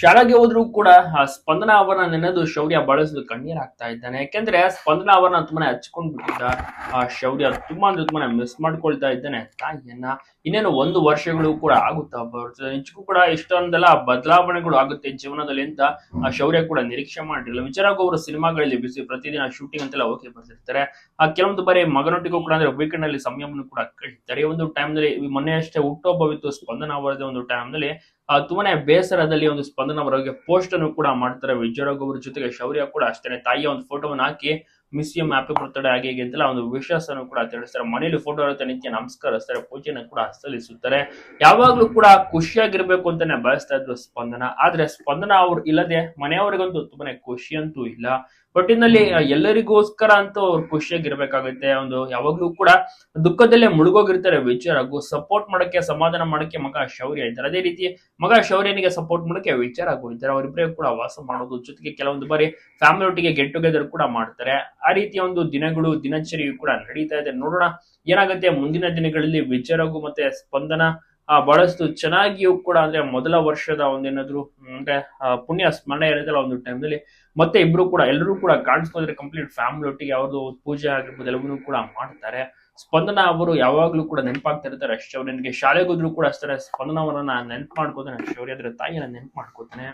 ಶಾಲೆಗೆ ಹೋದ್ರು ಕೂಡ, ಆ, ಸ್ಪಂದನ ಅವರನ್ನ ನೆನೆದು ಶೌರ್ಯ ಬಳಸಲು ಕಣ್ಣೀರಾಗ್ತಾ ಇದ್ದಾನೆ. ಯಾಕೆಂದ್ರೆ, ಸ್ಪಂದನ ಅವರನ್ನ ತುಂಬಾನೇ ಹಚ್ಕೊಂಡ್ ಬಿಟ್ಟಿದ್ದ ಆ, ಶೌರ್ಯ ತುಂಬಾ ಅಂದ್ರೆ ತುಂಬಾನೇ ಮಿಸ್ ಮಾಡ್ಕೊಳ್ತಾ ಇದ್ದಾನೆ ತಾಯಿಯನ್ನ. ಇನ್ನೇನು ಒಂದು ವರ್ಷಗಳು ಕೂಡ ಆಗುತ್ತಾ ಬರ್ತದೆ ನಿಜಕ್ಕೂ ಕೂಡ ಇಷ್ಟೊಂದೆಲ್ಲ ಬದಲಾವಣೆಗಳು ಆಗುತ್ತೆ ಜೀವನದಲ್ಲಿ ಅಂತ, ಆ, ಶೌರ್ಯ ಕೂಡ ನಿರೀಕ್ಷೆ ಮಾಡಿರಲಿಲ್ಲ ವಿಚಾರಗೂ ಅವರು ಸಿನಿಮಾಗಳಲ್ಲಿ ಬಿಸಿ ಪ್ರತಿದಿನ ಶೂಟಿಂಗ್ ಅಂತೆಲ್ಲ ಓಕೆ ಬರ್ತಿರ್ತಾರೆ ಆ, ಕೆಲವೊಂದು ಬಾರಿ ಮಗನೊಟ್ಟಿಗೂ ಕೂಡ ಅಂದ್ರೆ ವೀಕೆಂಡ್ ಅಲ್ಲಿ ಸಮಯವನ್ನು ಕೂಡ ಕಳಿತಾರೆ ಒಂದು ಟೈಮ್ನಲ್ಲಿ, ಮೊನ್ನೆ ಅಷ್ಟೇ ಹುಟ್ಟುಹಬ್ಬವಿತ್ತು ಸ್ಪಂದನ ಅವರದೇ ಒಂದು ಟೈಮ್ನಲ್ಲಿ. ತುಂಬಾನೇ ಬೇಸರದಲ್ಲಿ ಒಂದು ಸ್ಪಂದನ ಅವರಿಗೆ ಪೋಸ್ಟ್ ಅನ್ನು ಕೂಡ ಮಾಡ್ತಾರೆ. ವಿಜಯರಾಘವ್ ಅವರ ಜೊತೆಗೆ ಶೌರ್ಯ ಕೂಡ ಅಷ್ಟೇ ತಾಯಿಯ ಒಂದು ಫೋಟೋವನ್ನು ಹಾಕಿ ಮಿಸ್ ಎಂ ಹ್ಯಾಪಿ ಬರ್ತ್ಡೇ ಹಾಗೆ ಅಂತೆಲ್ಲ ಒಂದು ವಿಶ್ವಾಸವನ್ನು ಕೂಡ ತಿಳಿಸ್ತಾರೆ. ಮನೆಯಲ್ಲಿ ಫೋಟೋ ಇರುತ್ತೆ, ನಿತ್ಯ ನಮಸ್ಕರಿಸ್ತಾರೆ ಪೂಜೆನ ಕೂಡ ಸಲ್ಲಿಸುತ್ತಾರೆ. ಯಾವಾಗ್ಲೂ ಕೂಡ ಖುಷಿಯಾಗಿರ್ಬೇಕು ಅಂತಾನೆ ಬಯಸ್ತಾ ಇದ್ರು ಸ್ಪಂದನ. ಆದ್ರೆ ಸ್ಪಂದನ ಅವ್ರು ಇಲ್ಲದೆ ಮನೆಯವರಿಗಂತೂ ತುಂಬಾನೇ ಖುಷಿ ಅಂತೂ ಇಲ್ಲ. ಒಟ್ಟಿನಲ್ಲಿ ಎಲ್ಲರಿಗೋಸ್ಕರ ಅಂತೂ ಅವ್ರು ಖುಷಿಯಾಗಿರ್ಬೇಕಾಗುತ್ತೆ. ಒಂದು ಯಾವಾಗ್ಲೂ ಕೂಡ ದುಃಖದಲ್ಲೇ ಮುಳುಗೋಗಿರ್ತಾರೆ. ವಿಚಾರಗೂ ಸಪೋರ್ಟ್ ಮಾಡೋಕೆ ಸಮಾಧಾನ ಮಾಡೋಕೆ ಮಗ ಶೌರ್ಯ ಇದ್ದಾರೆ ಅದೇ ರೀತಿ ಮಗ ಶೌರ್ಯನಿಗೆ ಸಪೋರ್ಟ್ ಮಾಡೋಕೆ ವಿಚಾರ ಇದ್ದಾರೆ ಅವರಿಬ್ಬರೇ ಕೂಡ ವಾಸ ಮಾಡೋದು, ಜೊತೆಗೆ ಕೆಲವೊಂದು ಬಾರಿ ಫ್ಯಾಮಿಲಿ ಒಟ್ಟಿಗೆ ಗೆಟ್ ಟುಗೆದರ್ ಕೂಡ ಮಾಡ್ತಾರೆ. ಆ ರೀತಿಯ ಒಂದು ದಿನಗಳು, ದಿನಚರಿಯು ಕೂಡ ನಡೀತಾ ಇದೆ. ನೋಡೋಣ ಏನಾಗುತ್ತೆ ಮುಂದಿನ ದಿನಗಳಲ್ಲಿ ವಿಚಾರಗೂ ಮತ್ತೆ ಸ್ಪಂದನ ಬಹಳಷ್ಟು ಚೆನ್ನಾಗಿಯೂ ಕೂಡ ಅಂದ್ರೆ ಮೊದಲ ವರ್ಷದ ಒಂದೇನಾದ್ರು ಅಂದ್ರೆ ಪುಣ್ಯ ಸ್ಮರಣೆ ಇರುತ್ತಲ್ಲ ಒಂದು ಟೈಮ್ನಲ್ಲಿ ಮತ್ತೆ ಇಬ್ರು ಕೂಡ ಎಲ್ಲರೂ ಕೂಡ ಕಾಣಿಸ್ಕೊಂಡ್ರೆ ಕಂಪ್ಲೀಟ್ ಫ್ಯಾಮಿಲಿ ಒಟ್ಟಿಗೆ ಅವ್ರದ್ದು ಪೂಜೆ ಆಗಿರ್ಬೋದು, ಎಲ್ಲವನ್ನೂ ಕೂಡ ಮಾಡ್ತಾರೆ. ಸ್ಪಂದನ ಅವರು ಯಾವಾಗ್ಲೂ ಕೂಡ ನೆನಪಾಗ್ತಾ ಇರ್ತಾರೆ ಶೌರ್ಯನಿಗೆ ಶಾಲೆಗೆ ಹೋದ್ರು ಕೂಡ ಅಷ್ಟೇ ಸ್ಪಂದನವರನ್ನ ನೆನಪು ಮಾಡ್ಕೋತಾನೆ ಶೌರ್ಯ ಅದ್ರ ತಾಯಿಯನ್ನ ನೆನಪು ಮಾಡ್ಕೋತಾನೆ.